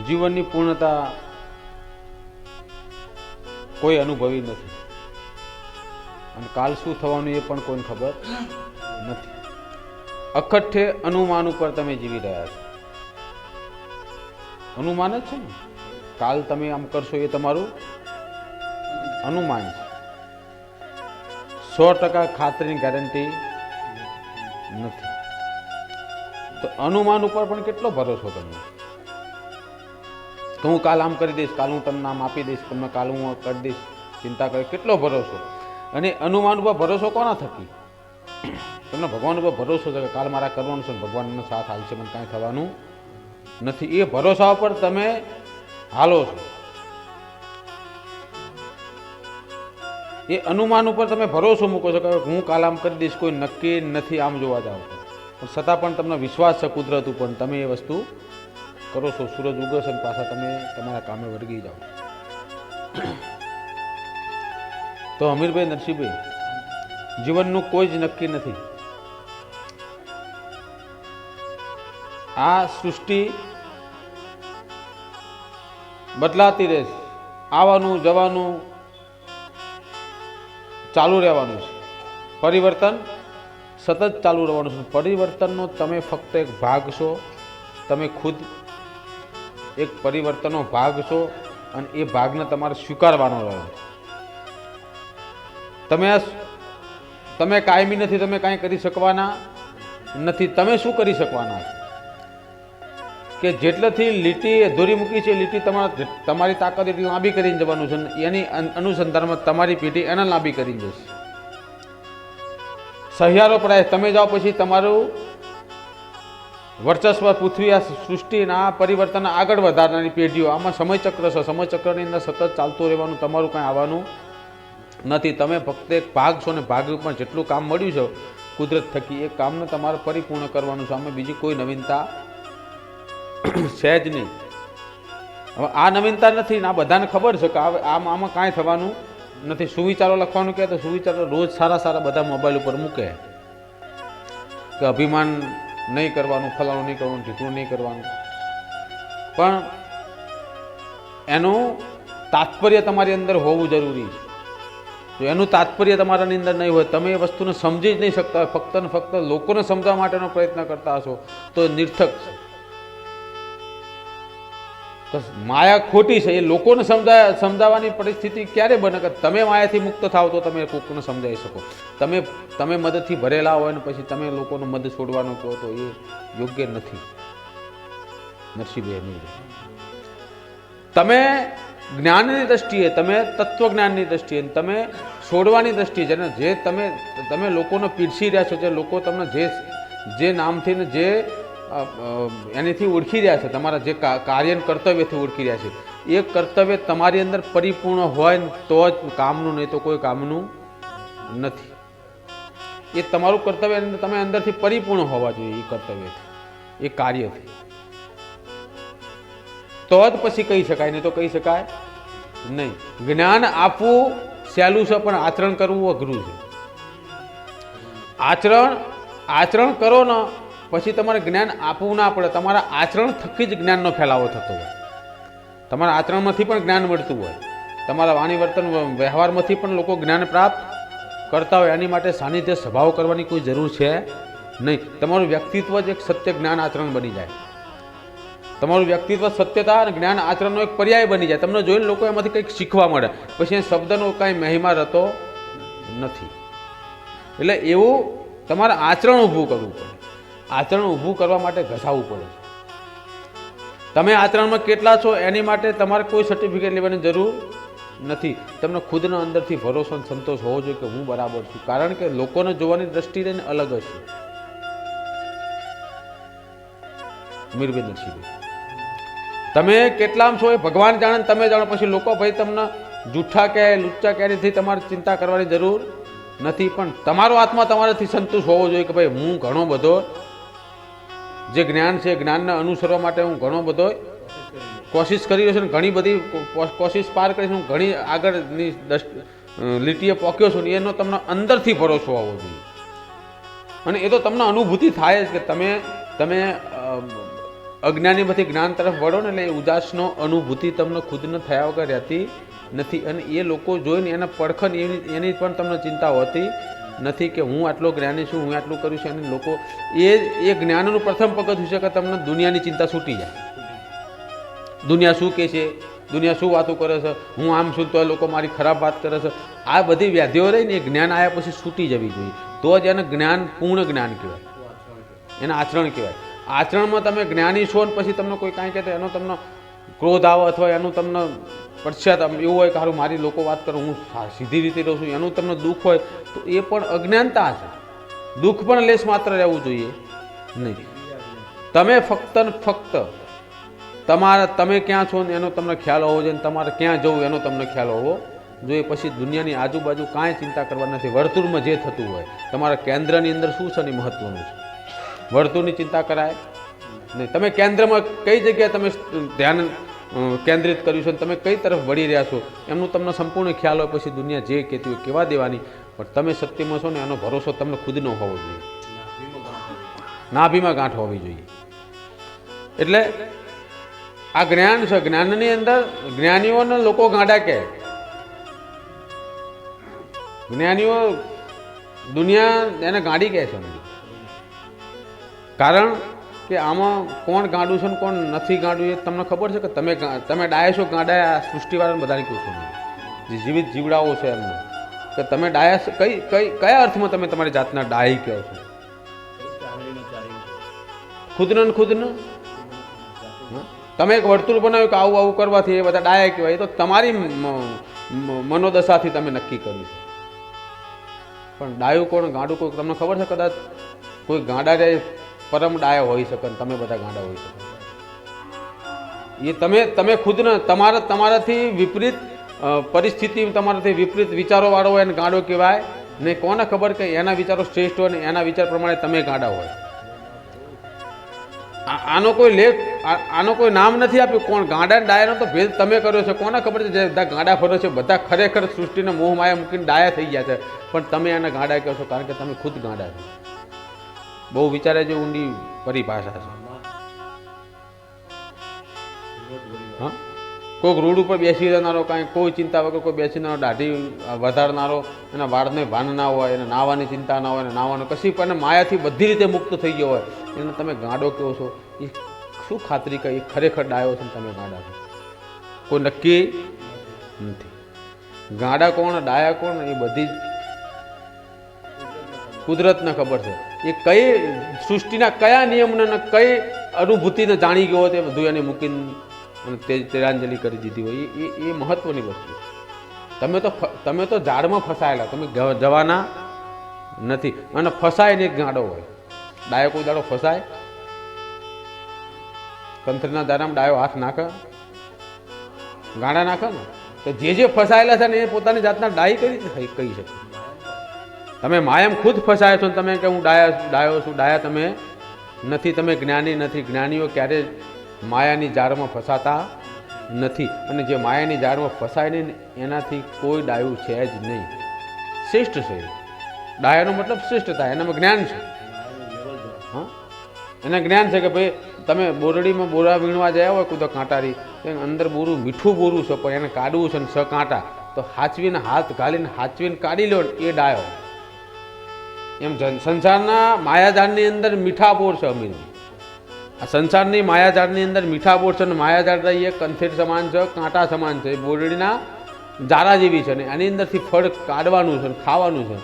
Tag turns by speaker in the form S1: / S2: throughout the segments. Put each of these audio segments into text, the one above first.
S1: જીવનની પૂર્ણતા કોઈ અનુભવી નથી. અને કાલ શું થવાનું એ પણ કોઈને ખબર નથી. અખટ્ઠે અનુમાન ઉપર તમે જીવી રહ્યા છો. અનુમાન જ છે ને? કાલ તમે આમ કરશો એ તમારું અનુમાન છે. સો ટકા ખાતરીની ગેરંટી નથી. તો અનુમાન ઉપર પણ કેટલો ભરોસો તમને? કે હું કાલ આમ કરી દઈશ, કાલ હું તમને આમ આપી દઈશ તમને કાલ હું કરી દઈશ. ચિંતા કરી, કેટલો ભરોસો? અને અનુમાન ઉપર ભરોસો કોના થકી? તમને ભગવાન ઉપર ભરોસો છે કે કાલ મારા કરવાનું છે ભગવાનનો સાથ આવશે મને કાંઈ થવાનું નથી. એ ભરોસા ઉપર તમે હાલો છો. એ અનુમાન ઉપર તમે ભરોસો મૂકો છો કે હું કાલ આમ કરી દઈશ, કોઈ નક્કી નથી આમ જોવા તો. પણ છતાં પણ તમને વિશ્વાસ છે કુદરત ઉપર, તમે એ વસ્તુ કરો છો, સૂરજ ઉગશે અને પાછા તમે તમારા કામે વળગી જાઓ તો અમીરભાઈ, નરસિંહભાઈ, જીવનનું કોઈ જ નક્કી નથી. આ સૃષ્ટિ બદલાતી રહેશે આવવાનું, જવાનું ચાલુ રહેવાનું છે. પરિવર્તન સતત ચાલુ રહેવાનું છે. પરિવર્તનનો તમે ફક્ત એક ભાગ છો. તમે ખુદ એક પરિવર્તનનો ભાગ છો અને એ ભાગને તમારે સ્વીકારવાનો રહ્યો તમે તમે કાયમી નથી, તમે કાંઈ કરી શકવાના નથી, તમે શું કરી શકવાના કે જેટલેથી લીટી અધૂરી મૂકી છે, લીટી તમારા તમારી તાકાત એટલી લાંબી કરીને જવાનું છે એની અનુસંધાનમાં તમારી પેઢી એને લાંબી કરી જશે. સહિયારો પ્રયાસ તમે જાઓ પછી તમારું વર્ચસ્વ, પૃથ્વી આ સૃષ્ટિના પરિવર્તન આગળ વધારનારી પેઢીઓ. આમાં સમયચક્ર છે. સમયચક્રની અંદર સતત ચાલતું રહેવાનું, તમારું કાંઈ આવવાનું નથી. તમે ફક્ત એક ભાગ છો ને ભાગ પણ જેટલું કામ મળ્યું છે, કુદરત થકી, એ કામને તમારે પરિપૂર્ણ કરવાનું છે. અમે બીજી કોઈ નવીનતા છે જ નહીં. હવે આ નવીનતા નથી ને આ બધાને ખબર છે કે આમ આમાં કાંઈ થવાનું નથી. સુવિચારો લખવાનું કહે તો સુવિચારો રોજ સારા સારા બધા મોબાઈલ ઉપર મૂકે. કે અભિમાન નહીં કરવાનું, ફલાણું નહીં કરવાનું ઢીકણું નહીં કરવાનું. પણ એનું તાત્પર્ય તમારી અંદર હોવું જરૂરી છે. તો એનું તાત્પર્ય તમારાની અંદર નહીં હોય, તમે એ વસ્તુને સમજી જ નહીં શકતા, ફક્ત ને ફક્ત લોકોને સમજવા માટેનો પ્રયત્ન કરતા હશો, તો નિર્થક છે. તો માયા ખોટી છે, એ લોકોને સમજા સમજાવવાની પરિસ્થિતિ ક્યારે બને કે તમે માયાથી મુક્ત થાવ તો તમે કોકને સમજાવી શકો. તમે તમે મદદથી ભરેલા હોય ને પછી તમે લોકોનો મદદ છોડવાનો કહો તો એ યોગ્ય નથી. નરસિંહભાઈ તમે જ્ઞાનની દ્રષ્ટિએ, તમે તત્વજ્ઞાનની દ્રષ્ટિએ તમે છોડવાની દ્રષ્ટિએ જેને જે તમે તમે લોકોને પીરસી રહ્યા છો, જે લોકો તમને જે જે નામથી ને જે એનીથી ઓળખી રહ્યા છે, તમારા જે કાર્ય કર્તવ્યથી ઓળખી રહ્યા છે. એ કર્તવ્ય તમારી અંદર પરિપૂર્ણ હોય તો જ કામનું, નહીં તો કોઈ કામનું નથી. એ તમારું કર્તવ્ય તમે અંદરથી પરિપૂર્ણ હોવા જોઈએ એ કર્તવ્યથી, એ કાર્યથી. તો જ પછી કહી શકાય, નહીં તો કહી શકાય નહીં. જ્ઞાન આપવું સહેલું છે, પણ આચરણ કરવું અઘરું છે. આચરણ આચરણ કરો ને પછી તમારે જ્ઞાન આપવું ના પડે, તમારા આચરણ થકી જ જ્ઞાનનો ફેલાવો થતો હોય. તમારા આચરણમાંથી પણ જ્ઞાન મળતું હોય. તમારા વાણી વર્તન વ્યવહારમાંથી પણ લોકો જ્ઞાન પ્રાપ્ત કરતા હોય. એની માટે સાનિધ્ય સ્વભાવ કરવાની કોઈ જરૂર છે નહીં. તમારું વ્યક્તિત્વ જ એક સત્ય જ્ઞાન આચરણ બની જાય. તમારું વ્યક્તિત્વ સત્યતા અને જ્ઞાન આચરણનો એક પર્યાય બની જાય. તમને જોઈને લોકો એમાંથી કંઈક શીખવા મળે. પછી એ શબ્દનો કાંઈ મહિમા રહેતો નથી. એટલે એવું તમારે આચરણ ઊભું કરવું પડે. આચરણ ઊભું કરવા માટે ઘસાવવું પડે તમે આચરણમાં કેટલા છો એની માટે તમારે કોઈ સર્ટિફિકેટ લેવાની જરૂર નથી. તમને ખુદના અંદરથી ભરોસો સંતોષ હોવો જોઈએ કે હું બરાબર છું. કારણ કે લોકોને જોવાની દ્રષ્ટિ રહીને અલગ હશે મીરબેન નરસિંહભાઈ તમે કેટલામ છો એ ભગવાન જાણે તમે જાણો. પછી લોકો ભાઈ તમને જૂઠા કે લુચ્ચા કે એનાથી તમારે ચિંતા કરવાની જરૂર નથી. પણ તમારો આત્મા તમારાથી સંતુષ્ટ હોવો જોઈએ કે ભાઈ હું ઘણો બધો જે જ્ઞાન છે, જ્ઞાનને અનુસરવા માટે હું ઘણો બધો કોશિશ કરી રહ્યો છું ને ઘણી બધી કોશિશ પાર કરી છું. ઘણી આગળની લીટીએ પોક્યો છું ને એનો તમને અંદરથી ભરોસો આવવો જોઈએ. અને એ તો તમને અનુભૂતિ થાય જ કે તમે તમે અજ્ઞાની અજ્ઞાનીમાંથી જ્ઞાન તરફ વળો ને એટલે એ ઉદાસનો અનુભૂતિ તમને ખુદને થયા વગર રહેતી નથી. અને એ લોકો જોઈને એના પડખન એની એની પણ તમને ચિંતા હોતી નથી કે હું આટલો જ્ઞાની છું, હું આટલું કરું છું, અને લોકો એ એ જ્ઞાનનું પ્રથમ પગથ છે કે તમને દુનિયાની ચિંતા છૂટી જાય. દુનિયા શું કહે છે? દુનિયા શું વાતો કરે છે? હું આમ છું તો લોકો મારી ખરાબ વાત કરે છે. આ બધી વ્યાધિઓ રહી ને એ જ્ઞાન આવ્યા પછી છૂટી જવી જોઈએ. તો જ એને જ્ઞાન, પૂર્ણ જ્ઞાન કહેવાય. એના આચરણ કહેવાય. આચરણમાં તમે જ્ઞાની છો ને પછી તમને કોઈ કાંઈ કહે તો એનો તમને ક્રોધ આવે અથવા એનું તમને પશ્ચાતાપ એવું હોય કે હારું, મારી લોકો વાત કરો, હું સીધી રીતે રહું છું, એનું તમને દુઃખ હોય, તો એ પણ અજ્ઞાનતા છે. દુઃખ પણ લેશ માત્ર રહેવું જોઈએ. નહીં. તમે ફક્ત ને ફક્ત તમારા, તમે ક્યાં છો ને એનો તમને ખ્યાલ હોવો જોઈએ તમારે ક્યાં જવું એનો તમને ખ્યાલ હોવો જોઈએ. પછી દુનિયાની આજુબાજુ કાંઈ ચિંતા કરવા નથી. વર્તુળમાં જે થતું હોય, તમારા કેન્દ્રની અંદર શું છે ને મહત્ત્વનું છે. વર્તુળની ચિંતા કરાય. નહીં. તમે કેન્દ્રમાં કઈ જગ્યાએ તમે ધ્યાન કેન્દ્રિત કર્યું છે અને તમે કઈ તરફ વળી રહ્યા છો? એમનું તમને સંપૂર્ણ ખ્યાલ હોય પછી દુનિયા જે કહેતી હોય કેવા દેવાની. પણ તમે સત્યમાં છો ને એનો ભરોસો તમને ખુદનો હોવો જોઈએ. નાભીમાં ગાંઠ હોવી જોઈએ. એટલે આ જ્ઞાન છે, જ્ઞાનની અંદર જ્ઞાનીઓને લોકો ગાંડા કહે. જ્ઞાનીઓ દુનિયા એને ગાંડી કહે છે કારણ કે આમાં કોણ ગાંડું છે ને કોણ નથી ગાંડું એ તમને ખબર છે કે તમે તમે ડાયા છો ગાંડા સૃષ્ટિવાળાને બધાને કહું છું જે જીવિત જીવડાઓ છે એમને. કે તમે ડાયા કઈ કઈ કયા અર્થમાં તમે તમારી જાતના ડાય કહો છો? ખુદને ખુદને? તમે એક વર્તુળ બનાવ્યું કે આવું આવું કરવાથી એ બધા ડાયા કહેવાય. તો તમારી મનોદશાથી તમે નક્કી કર્યું છે. પણ ડાયું કોણ, ગાંડું કોઈ તમને ખબર છે કદાચ કોઈ ગાંડા રે પરમ ડાયા હોઈ શકે તમે બધા ગાંડા હોઈ શકો. એ તમે તમે ખુદને તમારા, તમારાથી વિપરીત પરિસ્થિતિ, તમારાથી વિપરીત વિચારોવાળો હોય અને ગાંડો કહેવાય, ને કોને ખબર કે એના વિચારો શ્રેષ્ઠ હોય ને એના વિચાર પ્રમાણે તમે ગાંડા હોય. આનો કોઈ લેખ આનો કોઈ નામ નથી આપ્યું. કોણ ગાંડા ડાયાનો તો ભેદ તમે કર્યો છે. કોને ખબર છે? જે બધા ગાંડા ફરો છે, બધા ખરેખર સૃષ્ટિને મોહ માયા મૂકીને ડાયા થઈ ગયા છે. પણ તમે એને ગાંડા કહો છો, કારણ કે તમે ખુદ ગાંડા છો. બહુ વિચારે જે ઊંડી પરિભાષા છે. હા? કોઈક રોડ ઉપર બેસી રહેનારો, કાંઈ કોઈ ચિંતા વગર કોઈ બેસીનારો દાઢી વધારનારો, એના વાળને ભાન ના હોય, એને નાવાની ચિંતા ના હોય, એને નાવાનું કશી પણ માયાથી બધી રીતે મુક્ત થઈ ગયો હોય. એને તમે ગાંડો કહો છો? એ શું ખાતરી એ ખરેખર ડાયો છે તમે ગાંડા છો કોઈ નક્કી નથી. ગાંડા કોણ, ડાયા કોણ, એ બધી જ કુદરતને ખબર છે. એ કઈ સૃષ્ટિના કયા નિયમને અને કઈ અનુભૂતિને જાણી ગયો તે બધું એને મૂકીને અને તે તિરાંજલિ કરી દીધી હોય. એ એ મહત્વની વસ્તુ તમે તો તમે તો ઝાડમાં ફસાયેલા, તમે જવાના નથી. અને ફસાય ને એક ગાંડો હોય. ડાયો કોઈ દાડો ફસાય? કંથરના દારામાં ડાયો હાથ નાખે? ગાંડા નાખે ને? તો જે જે ફસાયેલા છે ને એ પોતાની જાતના ડાય કરી કહી શકે. તમે માયમ ખુદ ફસાયા છો તમે કે હું ડાયા ડાયો છું, ડાયા તમે નથી, તમે જ્ઞાની નથી. જ્ઞાનીઓ ક્યારે માયાની જારમાં ફસાતા નથી. અને જે માયાની જારમાં ફસાય ને એનાથી કોઈ ડાયું છે જ નહીં. શ્રેષ્ઠ છે. ડાયાનો મતલબ શ્રેષ્ઠતા એનામાં જ્ઞાન છે. હા? એને જ્ઞાન છે કે ભાઈ તમે બોરડીમાં બોરા વીણવા જયા હોય કુદો કાંટારી અંદર બોરું, મીઠું બોરું છે, પણ એને કાઢવું છે ને સ કાંટા તો હાચવીને હાથ ગાલીને હાચવીને કાઢી લો એ ડાયો. એમ જન- સંસારના માયાજાળની અંદર મીઠા બોર છે અમીર આ સંસારની માયાજાળની અંદર મીઠા બોર છે અને માયાજાળ એ કંથેર સમાન છે, કાંટા સમાન છે. બોરડીના જારા જેવી છે ને એની અંદરથી ફળ કાઢવાનું છે ખાવાનું છે.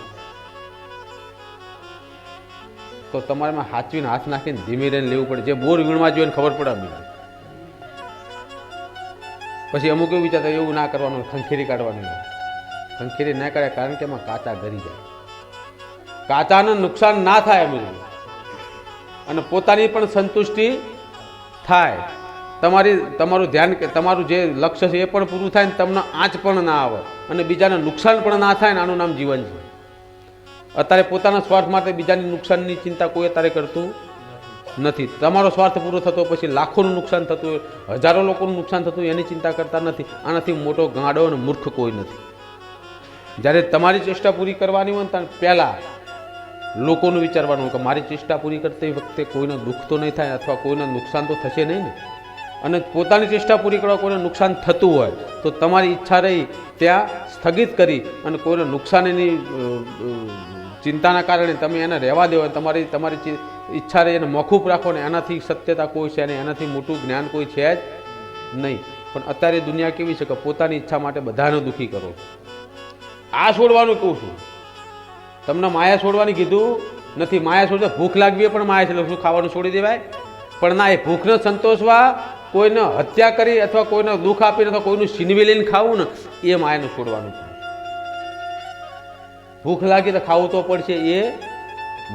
S1: તો તમારામાં હાચવીને હાથ નાખીને ધીમે રહીને લેવું પડે. જે બોર વીણવા જોઈએ ખબર પડે અમીર પછી અમુક એવું વિચારતા એવું ના કરવાનું, ખંખેરી કાઢવાની ખંખેરી ના કાઢે કારણ કે એમાં કાચા ગરી જાય. કાચાને નુકસાન ના થાય અમીર અને પોતાની પણ સંતુષ્ટિ થાય. તમારી, તમારું ધ્યાન કે, તમારું જે લક્ષ્ય છે એ પણ પૂરું થાય ને તમને આંચ પણ ના આવે. અને બીજાને નુકસાન પણ ના થાય ને આનું નામ જીવન છે. અત્યારે પોતાના સ્વાર્થ માટે બીજાની નુકસાનની ચિંતા કોઈ અત્યારે કરતું નથી. તમારો સ્વાર્થ પૂરો થતો પછી લાખોનું નુકસાન થતું હોય, હજારો લોકોનું નુકસાન થતું એની ચિંતા કરતા નથી. આનાથી મોટો ગાંડો અને મૂર્ખ કોઈ નથી. જ્યારે તમારી ચેષ્ટા પૂરી કરવાની હોય ને ત્યારે પહેલાં લોકોનું વિચારવાનું કે મારી ચેષ્ટા પૂરી કરતી વખતે કોઈને દુઃખ તો નહીં થાય અથવા કોઈને નુકસાન તો થશે નહીં ને? અને પોતાની ચેષ્ટા પૂરી કરવા કોઈને નુકસાન થતું હોય, તો તમારી ઈચ્છા રહી ત્યાં સ્થગિત કરી અને કોઈને નુકસાનીની ચિંતાના કારણે તમે એને રહેવા દેવો તમારી તમારી ઈચ્છા રહી એને મોખૂફ રાખો ને એનાથી સત્યતા કોઈ છે ને એનાથી મોટું જ્ઞાન કોઈ છે જ નહીં. પણ અત્યારે દુનિયા કેવી છે કે પોતાની ઈચ્છા માટે બધાને દુઃખી કરો આ છોડવાનું કહું છું. તમને માયા છોડવાની કીધું નથી, માયા છોડતા ભૂખ લાગવી પણ માયા છે શું ખાવાનું છોડી દેવાય? પણ ના, એ ભૂખને સંતોષવા કોઈને હત્યા કરી અથવા કોઈને દુઃખ આપીને અથવા કોઈનું છીનવી લઈને ખાવું ને, એ માયાનું છોડવાનું ભૂખ લાગી તો ખાવું તો પડશે, એ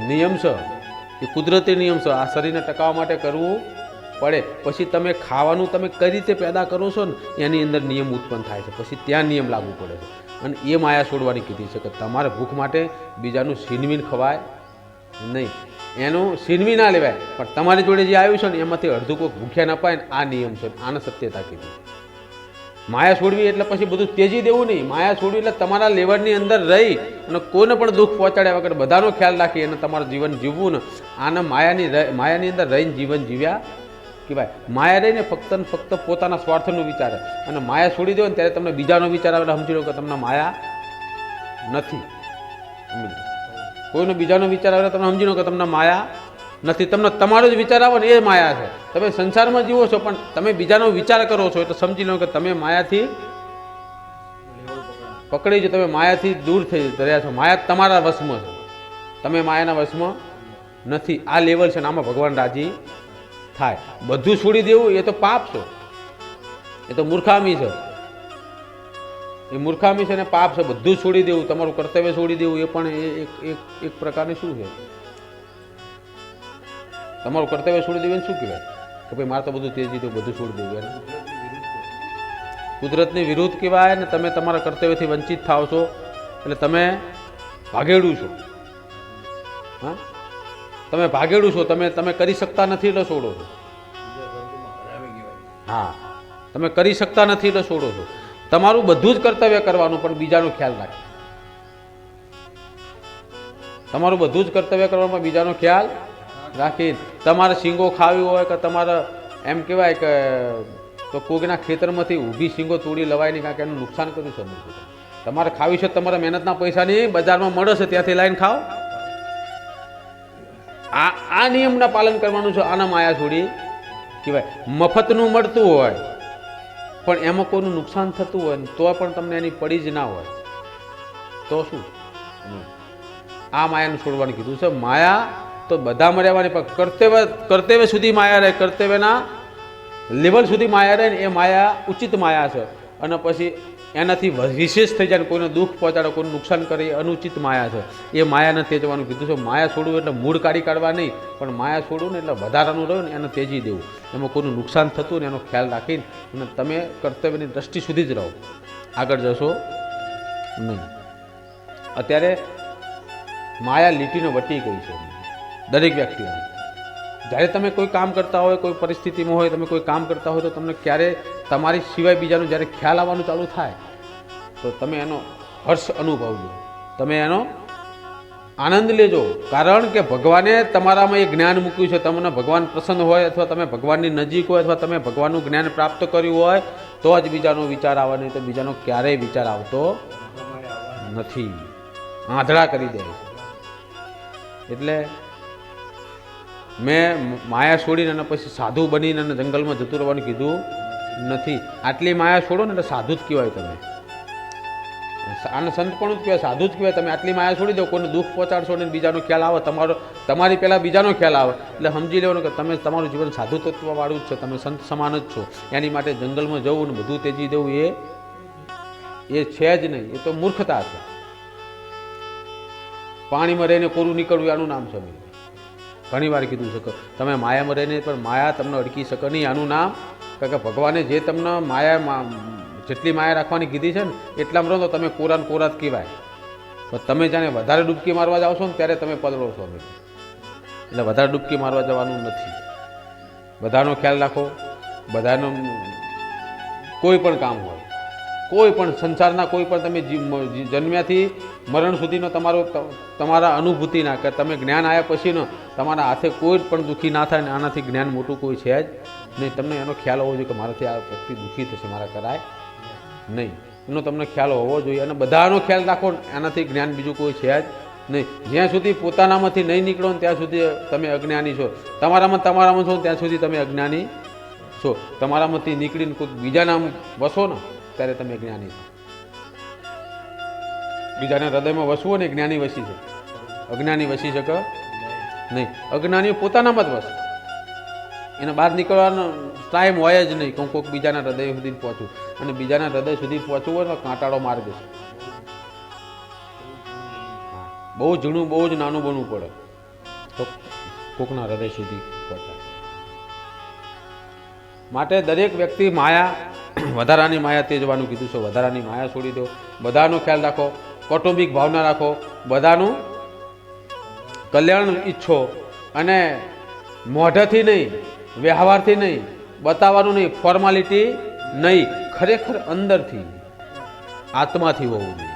S1: નિયમ છે. એ કુદરતી નિયમ છે. આ શરીરને ટકાવવા માટે કરવું પડે. પછી તમે ખાવાનું તમે કઈ રીતે પેદા કરો છો ને, એની અંદર નિયમ ઉત્પન્ન થાય છે. પછી ત્યાં નિયમ લાગુ પડે છે. અને એ માયા છોડવાની કીધી છે કે તમારે ભૂખ માટે બીજાનું છીનવીને ખવાય નહીં. એનું સીનવી ના લેવાય, પણ તમારી જોડે જે આવ્યું છે ને, એમાંથી અડધું કોઈ ભૂખ્યા ના પાય ને આ નિયમ છે, આને સત્યતા કીધી. માયા છોડવી એટલે પછી બધું તેજી દેવું નહીં. માયા છોડવી એટલે તમારા લેવલની અંદર રહી અને કોઈને પણ દુઃખ પહોંચાડ્યા વગર બધાનો ખ્યાલ રાખી અને તમારું જીવન જીવવું ને, આને માયાની માયાની અંદર રહીને જીવન જીવ્યા કહેવાય. માયા રહીને ફક્ત ને ફક્ત પોતાના સ્વાર્થનું વિચારે અને માયા છોડી દો ને ત્યારે તમને બીજાનો વિચાર આવે સમજી લો કે તમને માયા નથી. કોઈનો બીજાનો વિચાર આવે તમે સમજી લો કે તમને માયા નથી. તમને તમારો જ વિચાર આવે ને એ માયા છે. તમે સંસારમાં જીવો છો પણ તમે બીજાનો વિચાર કરો છો એટલે સમજી લો કે તમે માયાથી પકડી જો તમે માયાથી દૂર થઈ રહ્યા છો. માયા તમારા વશમાં છે. તમે માયાના વશમાં નથી. આ લેવલ છે ને આમાં ભગવાન રાજી થાય. બધું છોડી દેવું, એ તો પાપ છે. એ તો મૂર્ખામી છે. એ મૂર્ખામી છે ને પાપ છે, બધું છોડી દેવું, તમારું કર્તવ્ય છોડી દેવું, એ પણ એક એક એક પ્રકારની શું છે? તમારું કર્તવ્ય છોડી દેવું શું કહેવાય? કે ભાઈ, મારે તો બધું તેજી દઉં બધું છોડી દેવું કુદરતની વિરુદ્ધ કહેવાય ને તમે તમારા કર્તવ્યથી વંચિત થાવ છો, એટલે તમે ભાગેડું છો. હા? તમે ભાગેડું છો, તમે તમે કરી શકતા નથી એટલે છોડો છો. હા, તમે કરી શકતા નથી એટલે છોડો છો. તમારું બધું જ કર્તવ્ય કરવાનું, પણ બીજાનો ખ્યાલ રાખે. તમારું બધું જ કર્તવ્ય કરવામાં બીજાનો ખ્યાલ રાખી. તમારે શીંગો ખાવી હોય કે તમારે, એમ કહેવાય કે, તો કોઈના ખેતરમાંથી ઊભી શીંગો તોડી લવાય નહીં કારણ કે એનું નુકસાન કર્યું છે. તમારે ખાવી છે, તમારા મહેનતના પૈસાની બજારમાં મળે છે, ત્યાંથી લાઈન ખાઓ. આ આ નિયમના પાલન કરવાનું છે, આના માયા છોડી કહેવાય. મફતનું મળતું હોય, પણ એમાં કોઈનું નુકસાન થતું હોય ને તો પણ તમને એની પડી જ ના હોય. તો શું? આ માયાનું છોડવાનું કીધું છે. માયા તો બધામાં રહેવાની, પણ કર્તવ્ય કર્તવ્ય સુધી માયા રહે. કર્તવ્યના લેવલ સુધી માયા રહે ને એ માયા ઉચિત માયા છે. અને પછી એનાથી વિશેષ થઈ જાય કોઈને દુઃખ પહોંચાડે, કોઈને નુકસાન કરે, એ અનુચિત માયા છે. એ માયાને તેજવાનું કીધું છે. માયા છોડવું એટલે મૂળ કાઢી કાઢવા નહીં, પણ માયા છોડવું ને એટલે વધારાનું રહ્યું ને એને તેજી દેવું. એમાં કોઈનું નુકસાન થતું ને એનો ખ્યાલ રાખીને અને તમે કર્તવ્યની દ્રષ્ટિ સુધી જ રહો. આગળ જશો. નહીં. અત્યારે માયા લીટીને વટી ગઈ છે. દરેક વ્યક્તિને જ્યારે તમે કોઈ કામ કરતા હોય, કોઈ પરિસ્થિતિમાં હોય, તમે કોઈ કામ કરતા હોય, તો તમને ક્યારે તમારી સિવાય બીજાનું જ્યારે ખ્યાલ આવવાનું ચાલુ થાય, તો તમે એનો હર્ષ અનુભવજો. તમે એનો આનંદ લેજો. કારણ કે ભગવાને તમારામાં એ જ્ઞાન મૂક્યું છે. તમને ભગવાન પ્રસન્ન હોય અથવા તમે ભગવાનની નજીક હોય અથવા તમે ભગવાનનું જ્ઞાન પ્રાપ્ત કર્યું હોય, તો જ બીજાનો વિચાર આવે, નહીં તો બીજાનો ક્યારેય વિચાર આવતો નથી. આંધળા કરી દે. એટલે મેં માયા છોડીને અને પછી સાધુ બનીને અને જંગલમાં જતું રહેવાનું કીધું નથી. આટલી માયા છોડો ને એટલે સાધુ જ કહેવાય તમે. આને સંત પણ જ કહેવાય, સાધુ જ કહેવાય. તમે આટલી માયા છોડી દો, કોઈને દુઃખ પહોંચાડશો ને બીજાનો ખ્યાલ આવે, તમારો તમારી પહેલાં બીજાનો ખ્યાલ આવે. એટલે સમજી લેવાનું કે તમે તમારું જીવન સાધુ તત્વવાળું જ છે. તમે સંત સમાન જ છો. એની માટે જંગલમાં જવું ને બધું તેજી દેવું એ એ છે જ નહીં. એ તો મૂર્ખતા છે. પાણીમાં રહીને કોરું નીકળવું, એનું નામ છે ઘણી વાર કીધું છે કે તમે માયામાં રહીને પણ માયા તમને અડકી શકે નહીં. આનું નામ, કારણ કે ભગવાને જે તમને માયા જેટલી માયા રાખવાની કીધી છે ને, એટલામાં રહો તો તમે કોરા ને કહેવાય. પણ તમે જાણે વધારે ડૂબકી મારવા જાઓ છો ને, ત્યારે તમે પદળો છો એટલે વધારે ડૂબકી મારવા જવાનું નથી. બધાનો ખ્યાલ રાખો. બધાનો કોઈ પણ કામ હોય. કોઈ પણ સંસારના કોઈ પણ તમે જન્મ્યાથી મરણ સુધીનો તમારો તમારા અનુભૂતિના કે તમે જ્ઞાન આવ્યા પછીનો તમારા હાથે કોઈ પણ દુઃખી ના થાય ને આનાથી જ્ઞાન મોટું કોઈ છે જ નહીં. તમને એનો ખ્યાલ હોવો જોઈએ કે મારાથી આ વ્યક્તિ દુઃખી થશે, મારા કરાય નહીં. એનો તમને ખ્યાલ હોવો જોઈએ અને બધાનો ખ્યાલ રાખો આનાથી જ્ઞાન બીજું કોઈ છે જ નહીં. જ્યાં સુધી પોતાનામાંથી નહીં નીકળો ને ત્યાં સુધી તમે અજ્ઞાની છો. તમારામાં તમારામાં છો ત્યાં સુધી તમે અજ્ઞાની છો. તમારામાંથી નીકળીને કોઈ બીજાના વસો ને. ત્યારે તમે જ્ઞાની છો. બીજાના હૃદયમાં વસવું ને જ્ઞાની વસી છે. અજ્ઞાની વસી શકે નહીં? અજ્ઞાની પોતાનામાં જ વસે. એને બહાર નીકળવાનો ટાઈમ હોય જ નહીં કોઈક કોઈક બીજાના હૃદય સુધી પહોંચવું અને બીજાના હૃદય સુધી પહોંચવું હોય તો કાંટાળો માર્ગ છે હા. બહુ ઝીણું, બહુ જ નાનું બનવું પડે. તો કોકના હૃદય સુધી પહોંચાય. માટે દરેક વ્યક્તિ માયા વધારાની માયા તેજવાનું કીધું છે, વધારાની માયા છોડી દો. બધાનો ખ્યાલ રાખો, કૌટુંબિક ભાવના રાખો, બધાનું કલ્યાણ ઈચ્છો અને મોઢેથી નહીં, વ્યવહારથી નહીં, બતાવવાનું નહીં ફોર્માલિટી નહીં, ખરેખર અંદરથી આત્માથી હોવું જોઈએ.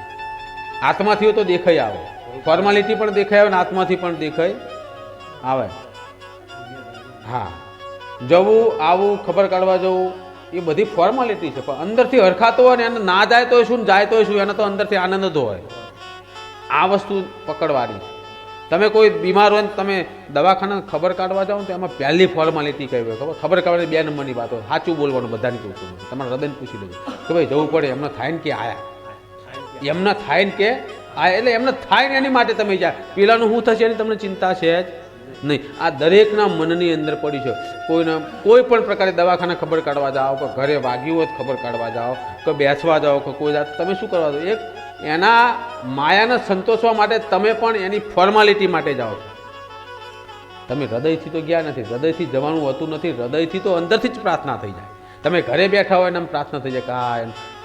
S1: આત્માથી તો દેખાઈ આવે. ફોર્માલિટી પણ દેખાય આવે ને આત્માથી પણ દેખાય આવે. હા. જવું આવું ખબર કાઢવા જવું એ બધી ફોર્માલિટી છે. પણ અંદરથી હરખાતો હોય ને એને ના જાય તો શું જાય તો શું, એને તો અંદરથી આનંદ જ હોય. આ વસ્તુ પકડવાની. તમે કોઈ બીમાર હોય ને તમે દવાખાના ખબર કાઢવા જાઓ તો એમાં પહેલી ફોર્માલિટી કહી હોય, ખબર? ખબર કાઢવાની બે નંબરની વાત હોય. સાચું બોલવાનું બધાની પૂછવું તમારા હૃદયને પૂછી લેજો. કે ભાઈ જવું પડે, એમને થાય ને કે આયા? એમને થાય ને કે આ એટલે એમને થાય ને એની માટે તમે જાય પેલાનું શું થશે એની તમને ચિંતા છે જ. નહીં. આ દરેકના મનની અંદર પડી છે. કોઈના, કોઈ પણ પ્રકારે દવાખાને ખબર કાઢવા જાઓ કે ઘરે વાગ્યું હોય ખબર કાઢવા જાઓ કે બેસવા જાઓ કે કોઈ જાત, તમે શું કરવા દો એક એના માયાને સંતોષવા માટે તમે પણ એની ફોર્માલિટી માટે જાઓ તમે હૃદયથી તો ગયા નથી, હૃદયથી જવાનું હોતું નથી, હૃદયથી તો અંદરથી જ પ્રાર્થના થઈ જાય. તમે ઘરે બેઠા હોય એને પ્રાર્થના થઈ જાય કે આ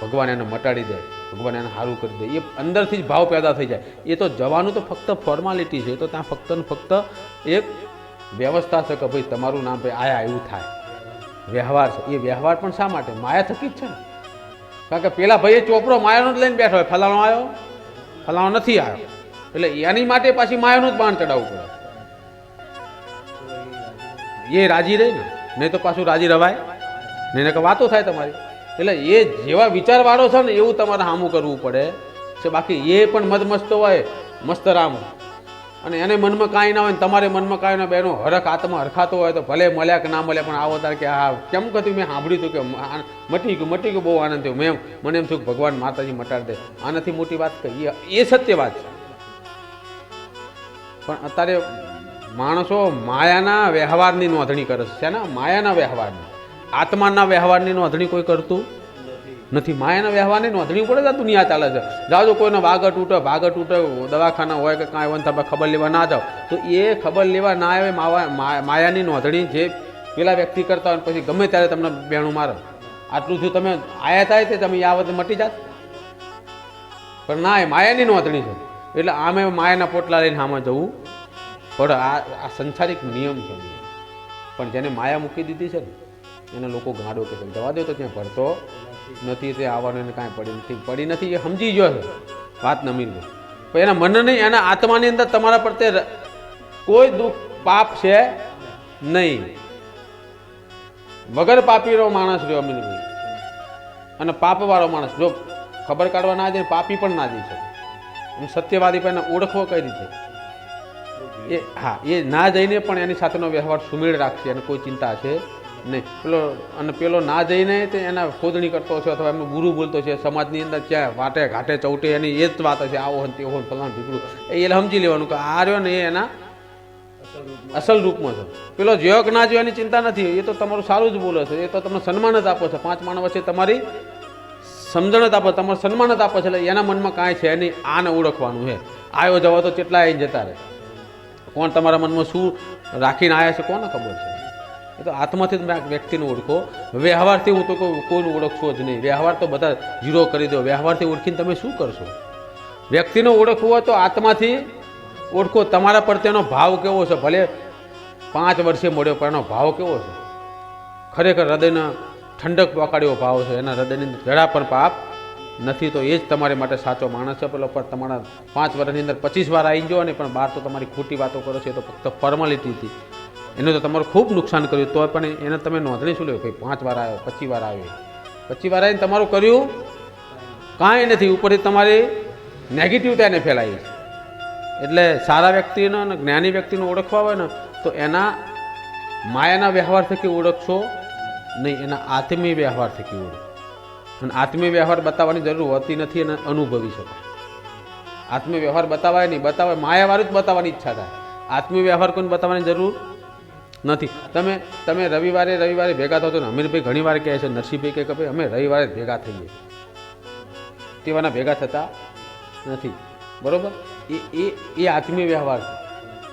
S1: ભગવાન એને મટાડી દે, ભગવાન એને સારું કરી દે. એ અંદરથી જ ભાવ પેદા થઈ જાય. એ તો જવાનું તો ફક્ત ફોર્માલિટી છે, એ તો ત્યાં ફક્ત ને ફક્ત એક વ્યવસ્થા છે કે ભાઈ તમારું નામ ભાઈ આયા એવું થાય. વ્યવહાર છે. એ વ્યવહાર પણ શા માટે? માયા થકી જ છે ને. કારણ કે પેલા ભાઈએ ચોપડો માયાનો જ લઈને બેઠો હોય. ફલાણો આવ્યો ફલાણો નથી આવ્યો એટલે એની માટે પાછી માયાનું જ બાણ ચડાવવું પડે. એ રાજી રહે ને. નહીં તો પાછું રાજી રવાય. નહીં કે વાતો થાય તમારી. એટલે એ જેવા વિચારવાળો છે ને, એવું તમારે સામું કરવું પડે. છે બાકી એ પણ મદમસ્ત હોય. મસ્ત રામ. અને એને મનમાં કાંઈ ના હોય ને તમારે મનમાં કાંઈ ના બેનો હરખ આત્મા હરખાતો હોય તો ભલે મળ્યા કે ના મળ્યા, પણ આવો તાર કે હા કેમ કહ્યું મેં સાંભળ્યું હતું કે મટી ગયું મટી ગયું, બહુ આનંદ થયો. મેં મને એમ થયું કે ભગવાન માતાજી મટાડી દે. આનાથી મોટી વાત કઈ? એ એ સત્ય વાત છે. પણ અત્યારે માણસો માયાના વ્યવહારની નોંધણી કરે છે. ને માયાના વ્યવહારની. આત્માના વ્યવહારની નોંધણી કોઈ કરતું નથી, માયાના વ્યવહારની નોંધણી પડે આ દુનિયા ચાલે છે. જાજો કોઈનો ભાગ તૂટે ભાગ તૂટે, દવાખાના હોય કે કાંઈ હોય તમે ખબર લેવા ના જાઓ, તો એ ખબર લેવા ના આવે માયાની નોંધણી જે પેલા વ્યક્તિ કરતા હોય પછી ગમે ત્યારે તમને બેણું મારે. આટલું જો તમે આયા થાય તે તમે આ વખતે મટી જાત. પણ ના, એ માયાની નોંધણી છે. એટલે આમે માયાના પોટલા લઈને આમાં જવું પડે. આ આ સંસારિક નિયમ છે. પણ જેને માયા મૂકી દીધી છે ને, એને લોકો ગાડો કે જવા દો તો ત્યાં ભરતો. નથી તે આવવાનું કાંઈ પડી નથી. પડી નથી એ સમજી ગયો છે. વાત નમીર ગઈ. પણ એના મન નહીં, એના આત્માની અંદર તમારા પ્રત્યે કોઈ દુઃખ, પાપ છે નહીં. વગર પાપીનો માણસ રહ્યો અમીનભાઈ અને પાપવાળો માણસ. જો ખબર કાઢવા ના જાય પાપી પણ ના જઈ શકે. હું સત્યવાદી પણ ઓળખવો કઈ રીતે? એ હા, એ ના જઈને પણ એની સાથેનો વ્યવહાર સુમેળ રાખશે અને કોઈ ચિંતા છે? નહીં. પેલો, અને પેલો ના જઈને તે એના ખોદણી કરતો છે અથવા એમનો ગુરુ બોલતો છે, સમાજની અંદર ક્યાં વાટે ઘાટે ચૌટે, એની એ જ વાત છે આવો ને તેવો ને ફલાણ ઢીકડું. એ સમજી લેવાનું કે આ રહ્યો ને એ એના અસલ રૂપમાં છે. પેલો જ્યો ના જ્યો એની ચિંતા નથી, એ તો તમારું સારું જ બોલે છે. એ તો તમને સન્માન જ આપો છો. પાંચ માણસ વચ્ચે તમારી સમજણ જ આપો તમારે સન્માન જ આપો છે. એટલે એના મનમાં કાંઈ છે નહીં. આને ઓળખવાનું છે. આવ્યો જવા તો કેટલા આવીને જતા રહે. કોણ તમારા મનમાં શું રાખીને આવ્યા છે? કોને ખબર છે? એ તો આત્માથી તમે વ્યક્તિને ઓળખો. વ્યવહારથી હું તો કોઈનું ઓળખશો જ નહીં. વ્યવહાર તો બધા ઝીરો કરી દો. વ્યવહારથી ઓળખીને તમે શું કરશો? વ્યક્તિને ઓળખવું હોય તો આત્માથી ઓળખો. તમારા પ્રત્યેનો ભાવ કેવો છે? ભલે પાંચ વર્ષે મળ્યો, પણ એનો ભાવ કેવો છે? ખરેખર હૃદયનો ઠંડક પકાડ્યો ભાવ છે. એના હૃદયની જરા પણ પાપ નથી, તો એ જ તમારી માટે સાચો માણસ છે. પેલો પર તમારા પાંચ વર્ષની અંદર પચીસ વાર આવી ગયો અને પણ બહાર તો તમારી ખોટી વાતો કરો છો. એ તો ફક્ત ફોર્માલિટી હતી એને તો તમારું ખૂબ નુકસાન કર્યું તો પણ એને તમે નોંધણી શું લ્યો? ભાઈ પાંચ વાર આવ્યો પચીસ વાર આવ્યો પચીસ વાર આવીને તમારું કર્યું? કાંઈ નથી, ઉપરથી તમારી નેગેટિવતા એને ફેલાવી છે. એટલે સારા વ્યક્તિનો અને જ્ઞાની વ્યક્તિને ઓળખવા હોય ને, તો એના માયાના વ્યવહાર થકી ઓળખશો નહીં, એના આત્મીય વ્યવહાર થકી ઓળખો. અને આત્મીય વ્યવહાર બતાવવાની જરૂર હોતી નથી અને અનુભવી શકાય. આત્મીય વ્યવહાર બતાવાય નહીં બતાવે માયાવાળું જ બતાવવાની ઈચ્છા થાય. આત્મીય વ્યવહાર કોઈને બતાવવાની જરૂર નથી. તમે તમે રવિવારે રવિવારે ભેગા થતો ને અમીરભાઈ ઘણીવાર કહે છે, નરસિંહભાઈ કે ભાઈ અમે રવિવારે ભેગા થઈએ તેવાના ભેગા થતા નથી. બરાબર? એ એ એ આત્મીય વ્યવહાર છે.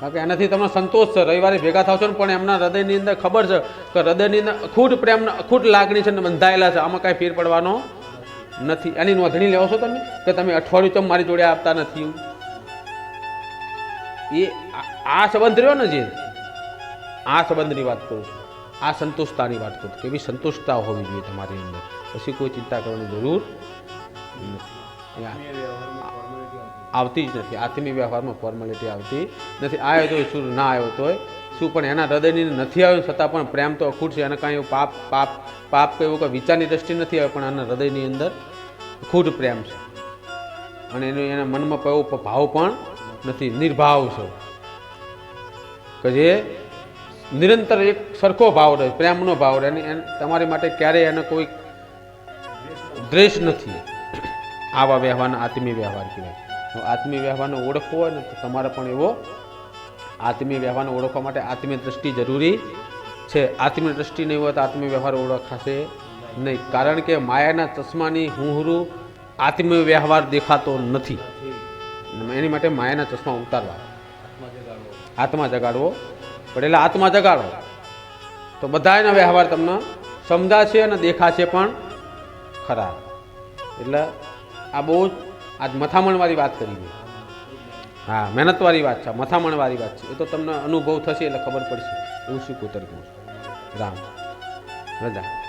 S1: કારણ કે એનાથી તમને સંતોષ છે. રવિવારે ભેગા થાવ છો ને પણ એમના હૃદયની અંદર ખબર છે કે હૃદયની અંદર અખૂટ પ્રેમ અખૂટ લાગણી છે ને બંધાયેલા છે. આમાં કાંઈ ફેર પડવાનો નથી. એની નોંધણી લેવો છો તમે? કે તમે અઠવાડિયું ચમ મારી જોડે આપતા નથી એ આ સંબંધ રહ્યો ને જે? આ સંબંધની વાત કરું છું. આ સંતુષ્ટતાની વાત કરું છું. એવી સંતુષ્ટતા હોવી જોઈએ તમારી અંદર. પછી કોઈ ચિંતા કરવાની જરૂર નથી. આવતી જ નથી. આત્મીય વ્યવહારમાં ફોર્માલિટી આવતી નથી. આવ્યો તો શું ના આવ્યો તોય શું પણ એના હૃદયની નથી આવ્યો છતાં પણ પ્રેમ તો અખૂટ છે. એને કાંઈ એવું પાપ પાપ પાપ કે એવું કોઈ વિચારની દ્રષ્ટિ નથી આવ્યો પણ એના હૃદયની અંદર અખૂટ પ્રેમ છે. અને એનો એના મનમાં એવો ભાવ પણ નથી. નિર્ભાવ છે. કે જે નિરંતર એક સરખો ભાવ રહે, પ્રેમનો ભાવ રહે અને તમારી માટે ક્યારેય એને કોઈ દ્વેષ નથી. આવા વ્યવહારનો આત્મીય વ્યવહાર કહેવાય. આત્મીય વ્યવહારને ઓળખવો હોય ને તો તમારે પણ એવો આત્મીય વ્યવહારને ઓળખવા માટે આત્મીય દ્રષ્ટિ જરૂરી છે. આત્મીય દ્રષ્ટિ નહીં હોય તો આત્મીય વ્યવહાર ઓળખાશે નહીં. કારણ કે માયાના ચશ્માની હુંહરું આત્મીય વ્યવહાર દેખાતો નથી. એની માટે માયાના ચશ્મા ઉતારવા. આત્મા જગાડવો. પણ એટલે આત્મા જગાડો. તો બધાયના વ્યવહાર તમને સમજાશે અને દેખાશે પણ ખરા. એટલે આ બહુ જ આજ મથામણવાળી વાત કરી છે. હા, મહેનતવાળી વાત છે મથામણવાળી વાત છે. એ તો તમને અનુભવ થશે એટલે ખબર પડશે. હું શું કુતર કહું છું? રામ. રજા.